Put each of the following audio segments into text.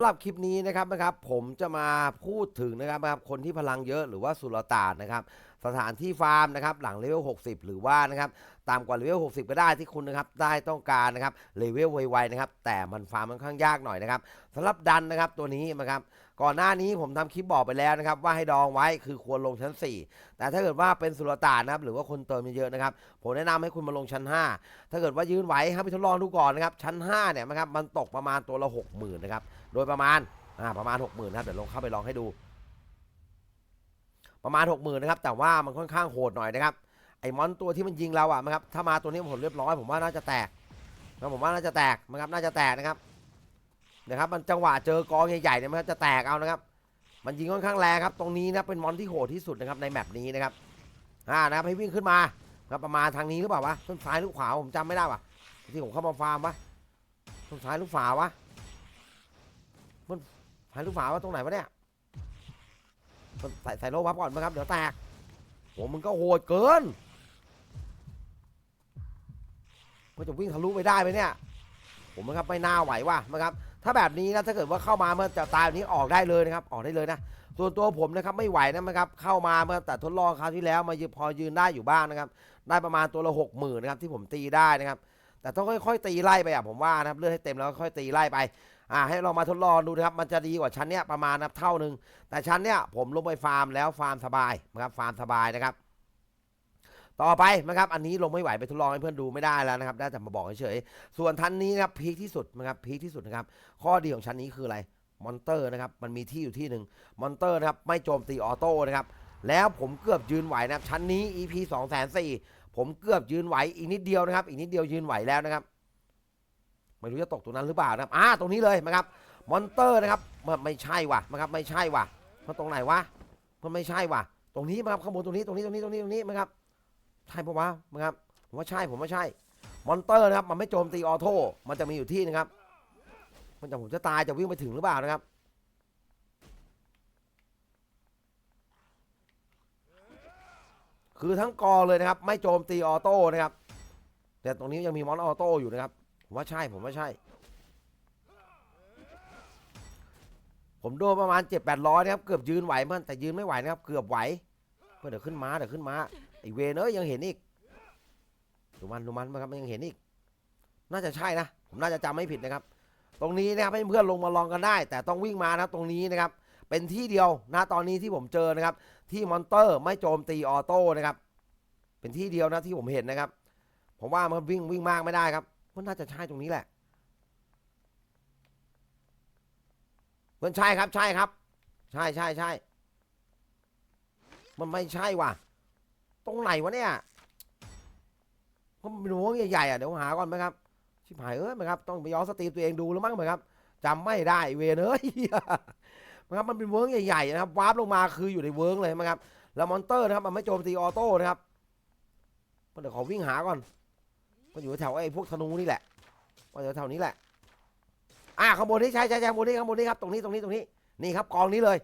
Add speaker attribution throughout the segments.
Speaker 1: สำหรับคลิปนี้นะครับนะครับผมจะมาพูดถึงนะครับนะครับคนที่พลังเยอะหรือว่าสุลต่านนะครับสถานที่ฟาร์มนะครับหลังเลเวล 60 หรือว่านะครับตามกว่าเลเวล 60 ก็ได้ที่คุณนะครับได้ต้องการนะครับเลเวลไวๆนะครับแต่มันฟาร์มค่อนข้างยากหน่อยนะครับสำหรับดันนะครับตัวนี้นะครับ ก่อนหน้านี้ผมทำคลิปบอกไปแล้วนะครับว่าให้ดองไว้คือควรลงชั้น 4 แต่ถ้าเกิดว่าเป็นสุลต่านนะครับหรือว่าคนเติมเยอะๆนะครับผมแนะนำให้คุณมาลงชั้น 5 ถ้าเกิดว่ายืนไหวให้ไปทดลองดูก่อนนะครับชั้น5เนี่ยนะครับมันตกประมาณตัวละ60,000นะครับโดยประมาณอ่าประมาณ 60,000นะครับเดี๋ยวลงเข้าไปลองให้ดู ประมาณ 60,000นะครับแต่ว่ามันค่อนข้างโหดหน่อยนะครับไอ้มอนตัวที่มันยิงเราอะนะครับถ้ามาตัวนี้ผมเรียบร้อยผมว่าน่าจะแตกนะผมว่าน่าจะแตกนะครับน่าจะแตกนะครับ นะครับมันจังหวะเจอกองใหญ่ๆเนี่ยมันจะแตกเอานะครับ มันยิงค่อนข้างแรงครับตรงนี้นะเป็นมอนที่โหดที่สุดนะครับในแมปนี้นะครับอ่านะครับให้วิ่งขึ้นมาครับประมาณทางนี้หรือเปล่าวะต้นซ้ายหรือขวาผมจำไม่ได้ว่ะที่ผมเข้ามาฟาร์มวะต้นซ้ายหรือขวาวะมันซ้ายหรือขวาวะตรงไหนวะเนี่ยใส่ใส่โลพับก่อนนะครับเดี๋ยวแตกโหมึงก็โหดเกินมันจะวิ่งทะลุไปได้ไหมเนี่ยผมนะครับไม่น่าไหวว่ะนะครับ ถ้าแบบนี้นะถ้าเกิดว่าเข้ามาเมื่อจะตายแบบนี้ออกได้เลยนะครับออกได้เลยนะส่วนตัวผมนะครับไม่ไหวนะครับเข้ามาเมื่อแต่ทดลองคราวที่แล้วมายืนพอยืนได้อยู่บ้างนะครับได้ประมาณตัวละหกหมื่นนะครับที่ผมตีได้นะครับแต่ต้องค่อย ๆ ตีไล่ไปอะผมว่านะครับเลือดให้เต็มแล้วค่อยตีไล่ไปอ่าให้เรามาทดลองดูนะครับมันจะดีกว่าชั้นเนี้ยประมาณนะครับเท่าหนึ่งแต่ชั้นเนี้ยผมลงไปฟาร์มแล้วฟาร์มสบายนะครับฟาร์มสบายนะครับ ต่อไปนะครับอันนี้ลงไม่ไหวไปทดลองให้เพื่อนดูไม่ได้แล้วนะครับได้แต่มาบอกเฉยๆส่วนชั้นนี้นะครับพีคที่สุดนะครับพีคที่สุดนะครับข้อดีของชั้นนี้คืออะไรมอนเตอร์นะครับมันมีที่อยู่ที่หนึ่งมอนเตอร์นะครับไม่โจมตีออโต้นะครับแล้วผมเกือบยืนไหวนะครับชั้นนี้ EP 2 4 0 0 0ผมเกือบยืนไหวอีกนิดเดียวนะครับ อีกนิดเดียวยืนไหวแล้วนะครับไม่รู้จะตกตรงนั้นหรือเปล่านะครับอ่าตรงนี้เลยนะครับมอนเตอร์นะครับมันไม่ใช่ว่ะนะครับไม่ใช่ว่ะมันตรงไหนวะมันไม่ใช่ว่ะตรงนี้นะครับข้างบนตรงนี้ตรงนี้ตรงนี้ตรงนี้ตรงนี้นะครับ ใช่ปะวะนะครับผมว่าใช่ผมว่าใช่ มอนเตอร์นะครับ มันไม่โจมตีออโต้มันจะมีอยู่ที่นะครับ มันจะผมจะตายจะวิ่งไปถึงหรือเปล่านะครับคือทั้งกอเลยนะครับ ไม่โจมตีออโต้นะครับ แต่ตรงนี้ยังมีมอนออโต้อยู่นะครับ ผมว่าใช่ผมว่าใช่ ผมโดนประมาณเจ็ดแปดร้อยนะครับ เกือบยืนไหวมันแต่ยืนไม่ไหวนะครับ เกือบไหวเพื่อเดี๋ยวขึ้นมาเดี๋ยวขึ้นม้า ไอเวนเอ้ยยังเห็นอีกดูมันดูมันนะครับยังเห็นอีก น่าจะใช่นะ ผมน่าจะจำไม่ผิดนะครับ ตรงนี้นะครับให้เพื่อนลงมาลองกันได้ แต่ต้องวิ่งมานะตรงนี้นะครับ เป็นที่เดียวนะตอนนี้ที่ผมเจอนะครับ ที่มอนเตอร์ไม่โจมตีออโต้นะครับ เป็นที่เดียวนะที่ผมเห็นนะครับ ผมว่ามันวิ่งวิ่งมากไม่ได้ครับมันน่าจะใช่ตรงนี้แหละมันใช่ครับใช่ครับ ใช่ใช่ใช่มันไม่ใช่ว่ะ ตรงไหนวะเนี่ยผมเป็นหัวใหญ่ๆอะเดี๋ยวหาก่อนไหมครับ ชิบหายเอ้ยไหมครับต้องไปย้อนสตรีมตัวเองดูแล้วมั้งไหมครับจำไม่ได้เวรเอ้ยนะครับมันเป็นเวิร์กใหญ่ๆนะครับวาร์ปลงมาคืออยู่ในเวิร์กเลยนะครับแล้วมอนเตอร์นะครับมันไม่โจมตีออโต้นะครับเดี๋ยวขอวิ่งหาก่อนมันอยู่แถวไอ้พวกธนูนี่แหละว่าอยู่แถวนี้แหละอ่าข้างบนนี้ใช่ใช่ใช่ข้างบนนี้ข้างบนนี้ครับตรงนี้ตรงนี้ตรงนี้นี่ครับกองนี้เลย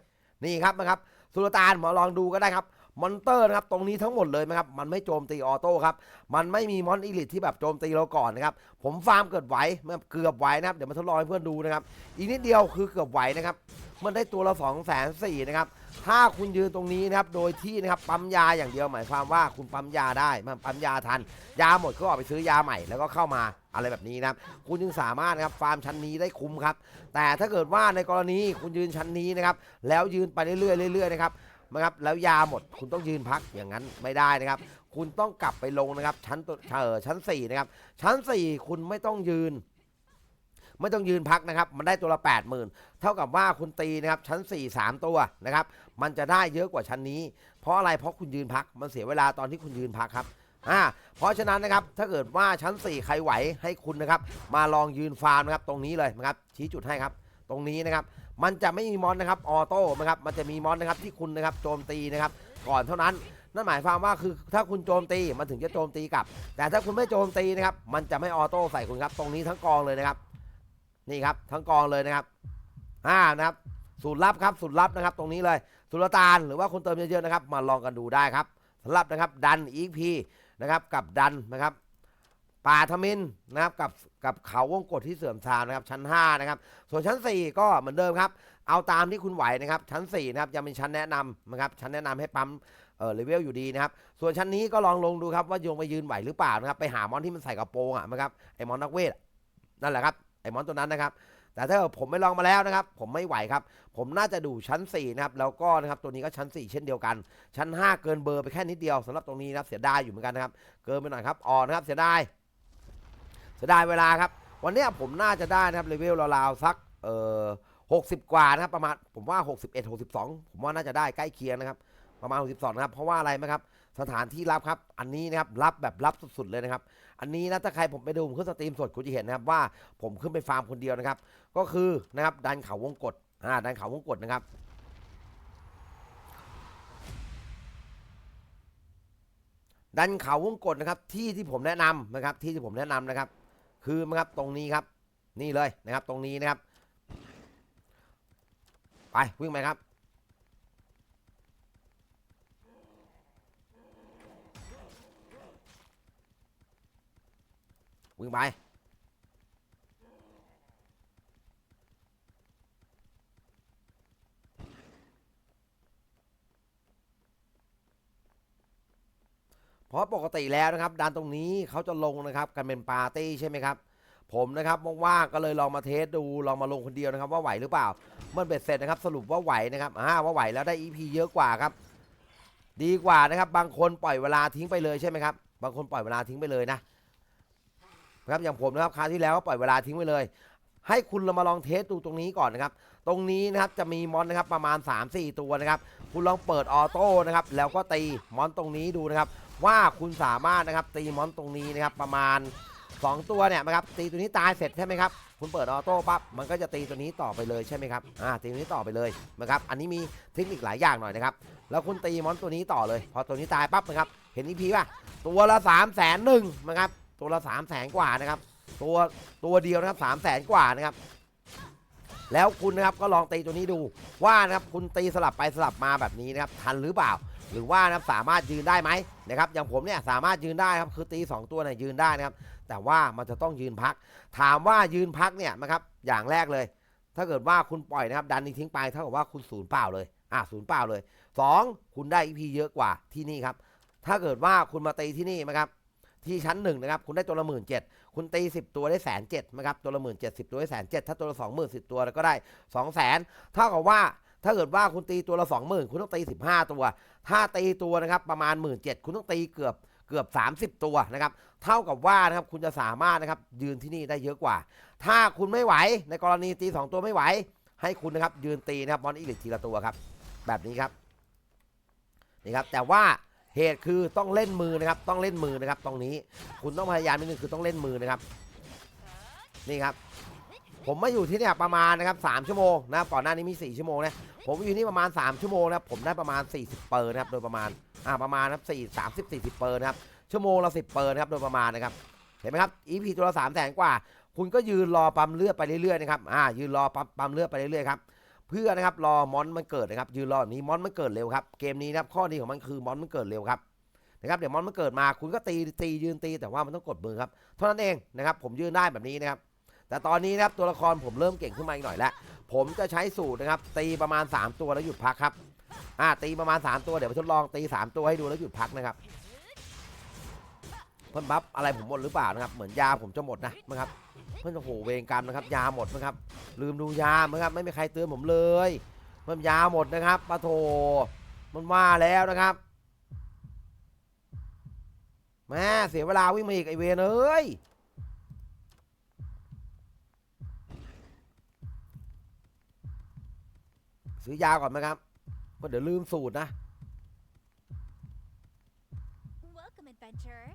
Speaker 1: นี่ครับนะครับสุลต่านมาลองดูก็ได้ครับ มอนเตอร์นะครับตรงนี้ทั้งหมดเลยนะครับมันไม่โจมตีออโต้ครับมันไม่มีมอนอีลิทที่แบบโจมตีเราก่อนนะครับผมฟาร์มเกิดไหวเมื่อเกือบไหวนะครับเดี๋ยวมาทดลองให้เพื่อนดูนะครับอีกนิดเดียวคือเกือบไหวนะครับมันได้ตัวละสองแสนสี่นะครับถ้าคุณยืนตรงนี้นะครับโดยที่นะครับปั๊มยาอย่างเดียวหมายความว่าคุณปั๊มยาได้มันปั๊มยาทัน ยาหมดก็ออกไปซื้อยาใหม่แล้วก็เข้ามาอะไรแบบนี้นะครับคุณจึงสามารถนะครับฟาร์มชั้นนี้ได้คุ้มครับแต่ถ้าเกิดว่าในกรณีคุณยืนชั้นนี้นะครับแล้วยืนไปเรื่อยๆเรื่อยๆนะครับ นะครับแล้วยาหมดคุณต้องยืนพักอย่างนั้นไม่ได้นะครับ คุณต้องกลับไปลงนะครับ ชั้นเออชั้น4นะครับชั้น 4 คุณไม่ต้องยืน ไม่ต้องยืนพักนะครับ มันได้ตัวละ 8 0,000 เท่ากับว่าคุณตีนะครับชั้น 4 3 ตัวนะครับ มันจะได้เยอะกว่าชั้นนี้ เพราะอะไรเพราะคุณยืนพักมันเสียเวลาตอนที่คุณยืนพักครับอ่าเพราะฉะนั้นนะครับถ้าเกิดว่าชั้น 4 ใครไหวให้คุณนะครับ มาลองยืนฟาร์มนะครับตรงนี้เลยนะครับชี้จุดให้ครับ ตรงนี้นะครับ มันจะไม่มีมอนนะครับออโต้นะครับ มันจะมีมอนนะครับที่คุณนะครับโจมตีนะครับ ก่อนเท่านั้น นั่นหมายความว่าคือถ้าคุณโจมตีมันถึงจะโจมตีกลับ แต่ถ้าคุณไม่โจมตีนะครับ มันจะไม่ออโต้ใส่คุณครับ ตรงนี้ทั้งกองเลยนะครับ นี่ครับทั้งกองเลยนะครับอ่านะครับสูตรลับครับสูตรลับนะครับ ตรงนี้เลยสุลตานหรือว่าคนเติมเยอะๆนะครับ มาลองกันดูได้ครับสำหรับนะครับดันอีพีนะครับกับดันนะครับ ป่าทมินนะครับกับกับเขาวงกฏที่เสื่อมทรามนะครับชั้น 5 นะครับ ส่วนชั้น 4 ก็เหมือนเดิมครับ เอาตามที่คุณไหวนะครับ ชั้น 4 นะครับยังเป็นชั้นแนะนำนะครับชั้นแนะนำให้ปั๊มเออเลเวลอยู่ดีนะครับ ส่วนชั้นนี้ก็ลองลงดูครับว่าโยงไปยืนไหวหรือเปล่านะครับ ไปหามอนที่มันใส่กระโปรงอะนะครับไอ้มอนนักเวทนั่นแหละครับไอ้มอนตัวนั้นนะครับแต่ถ้าผมไม่ลองมาแล้วนะครับ ผมไม่ไหวครับ ผมน่าจะดูชั้น 4 นะครับ แล้วก็นะครับตัวนี้ก็ชั้น 4 เช่นเดียวกัน ชั้น 5 เกินเบอร์ไปแค่นิดเดียวสำหรับตรงนี้นะครับเสียดายอยู่เหมือนกันนะครับ เกินไปหน่อยครับอ่อนนะครับเสียดาย เสียดายเวลาครับ วันนี้ผมน่าจะได้นะครับเลเวลราวๆสักเอ่อ60กว่านะครับประมาณผมว่า 61 62 ผมว่าน่าจะได้ใกล้เคียงนะครับ ประมาณ 62นะครับเพราะว่าอะไรไหมครับสถานที่รับครับ อันนี้นะครับรับแบบรับสุดๆเลยนะครับ อันนี้นะถ้าใครผมไปดูผมขึ้นสตรีมสดคุณจะเห็นนะครับว่าผมขึ้นไปฟาร์มคนเดียวนะครับ ก็คือนะครับดันเขาวงกฏอ่าดันเขาวงกฏนะครับดันเขาวงกฏนะครับที่ที่ผมแนะนำนะครับที่ที่ผมแนะนำนะครับ คือนะครับตรงนี้ครับ นี่เลยนะครับตรงนี้นะครับ ไปวิ่งไปครับวิ่งไป เพราะปกติแล้วนะครับด้านตรงนี้เขาจะลงนะครับกันเป็นปาร์ตี้ใช่ไหมครับผมนะครับว่างๆก็เลยลองมาเทสดูลองมาลงคนเดียวนะครับ ว่าไหวหรือเปล่าเมื่อเบ็ดเสร็จนะครับ สรุปว่าไหวนะครับอ่าว่าไหวแล้วได้ EP เยอะกว่าครับ ดีกว่านะครับ บางคนปล่อยเวลาทิ้งไปเลยใช่ไหมครับบางคนปล่อยเวลาทิ้งไปเลยนะนะครับอย่างผมนะครับคราวที่แล้วก็ปล่อยเวลาทิ้งไว้เลย ให้คุณเรามาลองเทสดูตรงนี้ก่อนนะครับ ตรงนี้นะครับจะมีมอนนะครับประมาณ 3-4 ตัวนะครับ คุณลองเปิดออโต้นะครับแล้วก็ตีมอนตรงนี้ดูนะครับ ว่าคุณสามารถนะครับตีมอนตรงนี้นะครับประมาณ 2 ตัวเนี่ยนะครับตีตัวนี้ตายเสร็จใช่ไหมครับคุณเปิดออโต้ปั๊บมันก็จะตีตัวนี้ต่อไปเลยใช่ไหมครับอ่าตีตัวนี้ต่อไปเลยนะครับอันนี้มีเทคนิคหลายอย่างหน่อยนะครับแล้วคุณตีมอนตัวนี้ต่อเลย พอตัวนี้ตายปั๊บนะครับเห็นอีพีป่ะตัวละ3ามแสนหนึ่งนะครับตัวละ3ามแสนกว่านะครับตัวตัวเดียวนะครับสามแสนกว่านะครับแล้วคุณนะครับก็ลองตีตัวนี้ดูว่านะครับคุณตีสลับไปสลับมาแบบนี้นะครับทันหรือเปล่า หรือว่านะครับสามารถยืนได้ไหมนะครับอย่างผมเนี่ยสามารถยืนได้ครับคือตี 2 ตัวเนี่ยยืนได้นะครับแต่ว่ามันจะต้องยืนพัก ถามว่ายืนพักเนี่ยนะครับอย่างแรกเลย ถ้าเกิดว่าคุณปล่อยนะครับดันนี้ทิ้งไปเท่ากับว่าคุณศูนย์เปล่าเลยอะศูนย์เปล่าเลย 2 คุณได้ EP เยอะกว่าที่นี่ครับถ้าเกิดว่าคุณมาตีที่นี่นะครับที่ชั้นหนึ่งนะครับคุณได้ตัวละหมื่นเจ็ดคุณตีสิบตัวได้แสนเจ็ดนะครับตัวละหมื่นเจ็ดสิบตัวได้แสนเจ็ดถ้าตัวละสองหมื่นสิบตัวก็ได้สองแสนเท่ากับว่า ถ้าเกิดว่าคุณตีตัวละสองหมื่นคุณต้องตีสิบห้าตัว ถ้าตีตัวนะครับประมาณหมื่นเจ็ดคุณต้องตีเกือบเกือบสามสิบตัวนะครับ เท่ากับว่านะครับคุณจะสามารถนะครับยืนที่นี่ได้เยอะกว่า ถ้าคุณไม่ไหวในกรณีตีสองตัวไม่ไหว ให้คุณนะครับยืนตีนะครับบอลอีลิททีละตัวครับ แบบนี้ครับนี่ครับ แต่ว่าเหตุคือต้องเล่นมือนะครับ ต้องเล่นมือนะครับ ตรงนี้คุณต้องพยายามนิดนึงคือต้องเล่นมือนะครับ นี่ครับ ผมมาอยู่ที่เนี่ยประมาณนะครับสามชั่วโมงนะครับก่อนหน้านี้มีสี่ชั่วโมงนะ ผมอยู่นี่ประมาณ 3 ชั่วโมงนะครับผมได้ประมาณ 40 เปอร์นะครับโดยประมาณอ่าประมาณนะครับสี่สามสิบสี่สิบเปอร์นะครับชั่วโมงละสิบเปอร์นะครับโดยประมาณนะครับเห็นไหมครับ EP ตัวละสามแสนกว่า คุณก็ยืนรอปั๊มเลือดไปเรื่อยๆนะครับอ่ายืนรอปั๊มปั๊มเลือดไปเรื่อยๆครับเพื่อนะครับรอมอนมันเกิดนะครับยืนรอแบบนี้มอนมันเกิดเร็วครับเกมนี้นะครับข้อดีของมันคือมอนมันเกิดเร็วครับนะครับเดี๋ยวมอนมันเกิดมาคุณก็ตีตียืนตีแต่ว่ามันต้องกดมือครับเท่านั้นเองนะครับผมยืนได้แบบนี้นะครับ แต่ตอนนี้นะครับตัวละครผมเริ่มเก่งขึ้นมาอีกหน่อยแล้วผมจะใช้สูตรนะครับ ตีประมาณ 3 ตัวแล้วหยุดพักครับอ่าตีประมาณ 3 ตัวเดี๋ยวไปทดลองตี 3 ตัวให้ดูแล้วหยุดพักนะครับเพิ่นบัฟอะไรผมหมดหรือเปล่านะครับ เหมือนยาผมจะหมดนะนะครับเพื่นโอ้โหเวรกรรมนะครับ ยาหมดนะครับ ลืมดูยานะครับไม่มีใครเตือนผมเลยมันยาหมดนะครับปะโถมันว่าแล้วนะครับแม่เสียเวลาวิ่งมาอีกไอเวนเอ้ย ซื้อยาก่อนไหมครับเพราะเดี๋ยวลืมสูตรนะ
Speaker 2: Welcome, adventurer.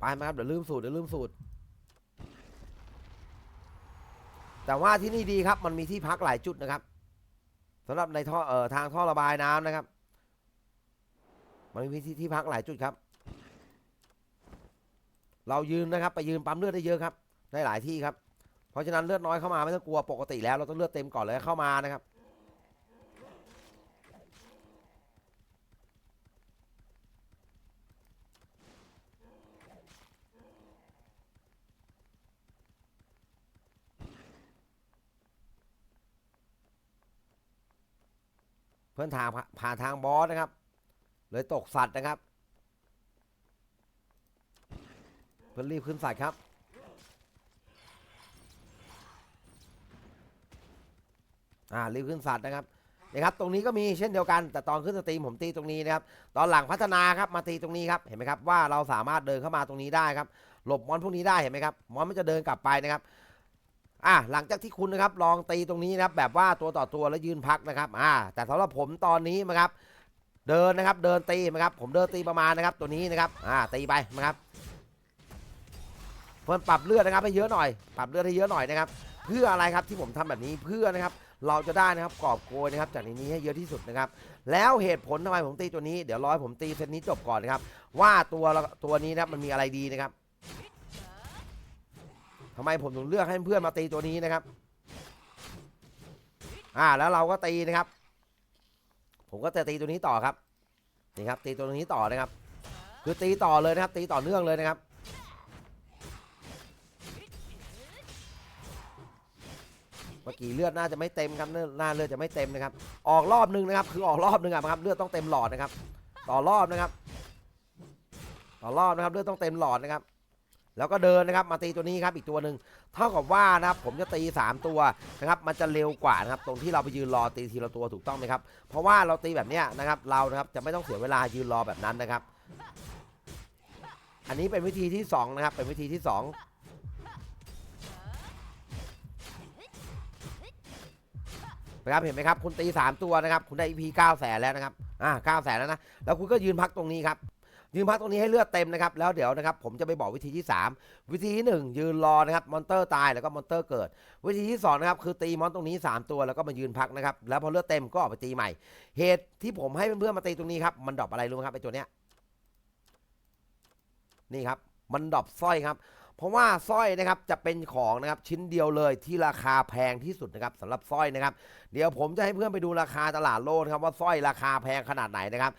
Speaker 1: ไปไหมครับเดี๋ยวลืมสูตรเดี๋ยวลืมสูตร แต่ว่าที่นี่ดีครับ มันมีที่พักหลายจุดนะครับสำหรับในท่อเอ่อทางท่อระบายน้ำนะครับ มันมีที่ที่พักหลายจุดครับ เรายืนนะครับ ไปยืนปั๊มเลือดได้เยอะครับ ได้หลายที่ครับ เพราะฉะนั้นเลือดน้อยเข้ามาไม่ต้องกลัวปกติแล้วเราต้องเลือดเต็มก่อนเลยเข้ามานะครับ เพื่อนทางผ่านทางบอสนะครับ เลยตกสัตว์นะครับ เพื่อนรีบขึ้นสัตว์ครับ อ่ารีบขึ้นสัตว์นะครับนะครับตรงนี้ก็มีเช่นเดียวกันแต่ตอนขึ้นสตรีมผมตีตรงนี้นะครับตอนหลังพัฒนาครับมาตีตรงนี้ครับเห็นไหมครับว่าเราสามารถเดินเข้ามาตรงนี้ได้ครับหลบมอนพวกนี้ได้เห็นไหมครับมอนมันจะเดินกลับไปนะครับอะหลังจากที่คุณนะครับลองตีตรงนี้นะครับแบบว่าตัวต่อตัวแล้วยืนพักนะครับอ่าแต่สำหรับผมตอนนี้นะครับเดินนะครับเดินตีนะครับผมเดินตีประมาณนะครับตัวนี้นะครับอ่าตีไปนะครับเพิ่มปรับเลือดนะครับให้เยอะหน่อย ปรับเลือดให้เยอะหน่อยนะครับ เพื่ออะไรครับที่ผมทำแบบนี้เพื่อนะครับ เราจะได้นะครับกอบโกยนะครับจากในนี้ให้เยอะที่สุดนะครับ แล้วเหตุผลทำไมผมตีตัวนี้เดี๋ยวร้อให้ผมตีเซตนี้จบก่อนนะครับ ว่าตัวตัวนี้นะมันมีอะไรดีนะครับทำไมผมถึงเลือกให้เพื่อนมาตีตัวนี้นะครับ อ่าแล้วเราก็ตีนะครับ ผมก็จะตีตัวนี้ต่อครับนี่ครับตีตัวนี้ต่อนะครับ คือตีต่อเลยนะครับ ตีต่อเนื่องเลยนะครับ มื่อกี้เลือดน่าจะไม่เต็มครับหน้าเลือดจะไม่เต็มนะครับ ออกรอบนึงนะครับ คือออกรอบนึงอะครับ เลือดต้องเต็มหลอดนะครับ ต่อรอบนะครับ ต่อรอบนะครับ เลือดต้องเต็มหลอดนะครับ แล้วก็เดินนะครับ มาตีตัวนี้ครับอีกตัวหนึ่งเท่ากับว่านะครับผมจะตี 3 ตัวนะครับมันจะเร็วกว่านะครับตรงที่เราไปยืนรอตีทีละตัวถูกต้องไหมครับ เพราะว่าเราตีแบบเนี้ยนะครับเรานะครับจะไม่ต้องเสียเวลายืนรอแบบนั้นนะครับ อันนี้เป็นวิธีที่2นะครับเป็นวิธีที่ 2 นะครับเห็นไหมครับคุณตี 3 ตัวนะครับคุณได้ EP 9แสนแล้วนะครับอ่า9แสนแล้วนะแล้วคุณก็ยืนพักตรงนี้ครับยืนพักตรงนี้ให้เลือดเต็มนะครับแล้วเดี๋ยวนะครับผมจะไปบอกวิธีที่ 3 วิธีที่ 1 ยืนรอนะครับมอนเตอร์ตายแล้วก็มอนเตอร์เกิด วิธีที่2นะครับคือตีมอนตรงนี้ 3 ตัวแล้วก็มายืนพักนะครับแล้วพอเลือดเต็มก็ออกไปตีใหม่ เหตุที่ผมให้เพื่อนๆมาตีตรงนี้ครับมันดรอปอะไรรู้ไหมครับไอ้ตัวเนี้ยนี่ครับมันดรอปสร้อยครับ เพราะว่าสร้อยนะครับจะเป็นของนะครับชิ้นเดียวเลยที่ราคาแพงที่สุดนะครับสำหรับสร้อยนะครับ เดี๋ยวผมจะให้เพื่อนไปดูราคาตลาดโลกนะครับว่าสร้อยราคาแพงขนาดไหนนะครับ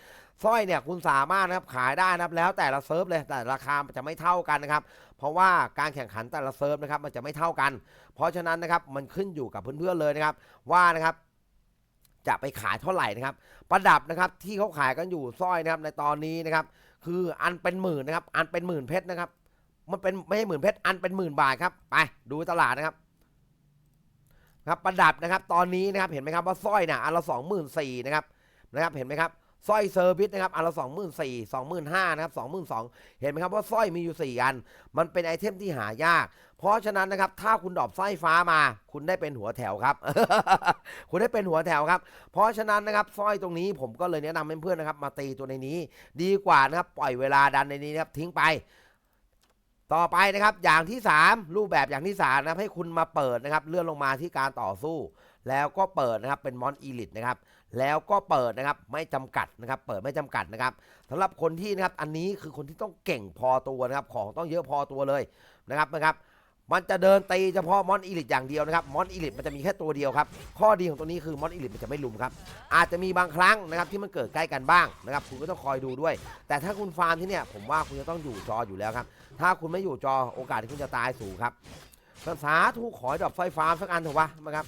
Speaker 1: สร้อยเนี่ยคุณสามารถนะครับขายได้นะครับแล้วแต่ละเซิร์ฟเลยแต่ราคาจะไม่เท่ากันนะครับ เพราะว่าการแข่งขันแต่ละเซิร์ฟนะครับมันจะไม่เท่ากัน เพราะฉะนั้นนะครับมันขึ้นอยู่กับเพื่อนๆเลยนะครับ ว่านะครับจะไปขายเท่าไหร่นะครับ ประดับนะครับที่เขาขายกันอยู่สร้อยนะครับในตอนนี้นะครับ คืออันเป็นหมื่นนะครับ อันเป็นหมื่นเพชรนะครับ มันเป็นไม่ใช่หมื่นเพชรอันเป็นหมื่นบาทครับไปดูตลาดนะครับครับประดับนะครับตอนนี้นะครับเห็นไหมครับว่าสร้อยเนี่ยอันละสองหมื่นสี่นะครับนะครับเห็นไหมครับสร้อยเซอร์วิสนะครับอันละสองหมื่นสี่สองหมื่นห้านะครับสองหมื่นสองเห็นไหมครับว่าสร้อยมีอยู่สี่อัน มันเป็นไอเทมที่หายาก เพราะฉะนั้นนะครับถ้าคุณดรอปสร้อยฟ้ามา คุณได้เป็นหัวแถวครับ คุณได้เป็นหัวแถวครับ เพราะฉะนั้นนะครับสร้อยตรงนี้ผมก็เลยแนะนำเพื่อนๆนะครับมาตีตัวในนี้ ดีกว่านะครับปล่อยเวลาดันในนี้นะครับทิ้งไป ต่อไปนะครับอย่างที่ 3 รูปแบบอย่างที่3นะครับให้คุณมาเปิดนะครับเลื่อนลงมาที่การต่อสู้ แล้วก็เปิดนะครับเป็นมอนอีลิตนะครับแล้วก็เปิดนะครับไม่จำกัดนะครับ เปิดไม่จำกัดนะครับสำหรับคนที่นะครับอันนี้คือคนที่ต้องเก่งพอตัวนะครับของต้องเยอะพอตัวเลยนะครับนะครับ มันจะเดินตีเฉพาะมอนอีลิตอย่างเดียวนะครับมอนอีลิตมันจะมีแค่ตัวเดียวครับ ข้อดีของตัวนี้คือมอนอีลิตมันจะไม่ลุมครับ อาจจะมีบางครั้งนะครับที่มันเกิดใกล้กันบ้างนะครับ คุณก็ต้องคอยดูด้วย แต่ถ้าคุณฟาร์มที่เนี่ยผมว่าคุณจะต้องอยู่จออยู่แล้วครับ ถ้าคุณไม่อยู่จอโอกาสที่คุณจะตายสูงครับก็สาธุขอให้ดรอปสร้อยฟาร์มสักอันเถอะวะนะครับ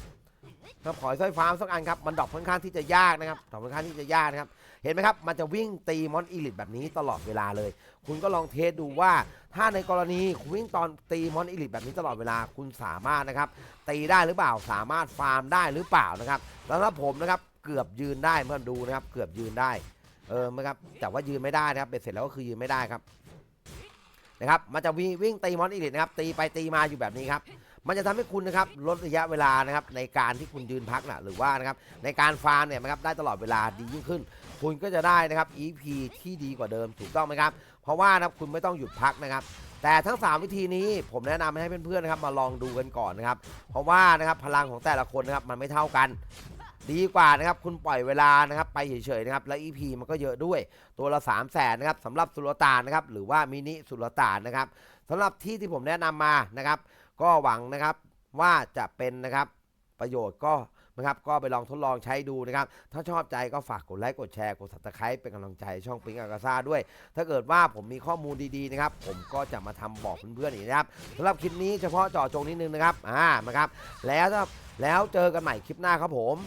Speaker 1: ครับขอสร้อยฟาร์มสักอันครับ มันดรอปค่อนข้างที่จะยากนะครับดรอปค่อนข้างที่จะยากนะครับ เห็นไหมครับ มันจะวิ่งตีมอนอีลิตแบบนี้ตลอดเวลาเลย คุณก็ลองเทสดูว่า ถ้าในกรณีคุณวิ่งตอนตีมอนอีลิตแบบนี้ตลอดเวลาคุณสามารถนะครับ ตีได้หรือเปล่าสามารถฟาร์มได้หรือเปล่านะครับแล้วถ้าผมนะครับเกือบยืนได้เมื่อดูนะครับ เกือบยืนได้เออนะครับแต่ว่ายืนไม่ได้นะครับเบ็ดเสร็จแล้วก็คือยืนไม่ได้ครับนะครับมันจะวิ่งวิ่งตีมอนอีลิตนะครับตีไปตีมาอยู่แบบนี้ครับ มันจะทำให้คุณนะครับลดระยะเวลานะครับในการที่คุณยืนพักนะหรือว่านะครับในการฟาร์มเนี่ยนะครับได้ตลอดเวลาดียิ่งขึ้น คุณก็จะได้นะครับ EP ที่ดีกว่าเดิมถูกต้องไหมครับ เพราะว่านะครับคุณไม่ต้องหยุดพักนะครับแต่ทั้ง 3 วิธีนี้ผมแนะนำให้เพื่อนๆนะครับมาลองดูกันก่อนนะครับ เพราะว่านะครับพลังของแต่ละคนนะครับมันไม่เท่ากัน ดีกว่านะครับคุณปล่อยเวลานะครับไปเฉยๆนะครับแล้ว EP มันก็เยอะด้วย ตัวละ 3 0 0แสนนะครับสำหรับสุลต่านนะครับหรือว่ามินิสุลต่านนะครับสำหรับที่ที่ผมแนะนำมานะครับ ก็หวังนะครับว่าจะเป็นนะครับประโยชน์ก็นะครับก็ไปลองทดลองใช้ดูนะครับ ถ้าชอบใจก็ฝากกดไลค์กดแชร์กดสับสไครป์เป็นกำลังใจช่องปิงอากาซาด้วย ถ้าเกิดว่าผมมีข้อมูลดีๆนะครับ ผมก็จะมาทำบอกเพื่อนๆอีกนะครับสำหรับคลิปนี้เฉพาะเจาะจงนิดนึงนะครับอ่านะครับ แล้วแล้วเจอกันใหม่คลิปหน้าครับผม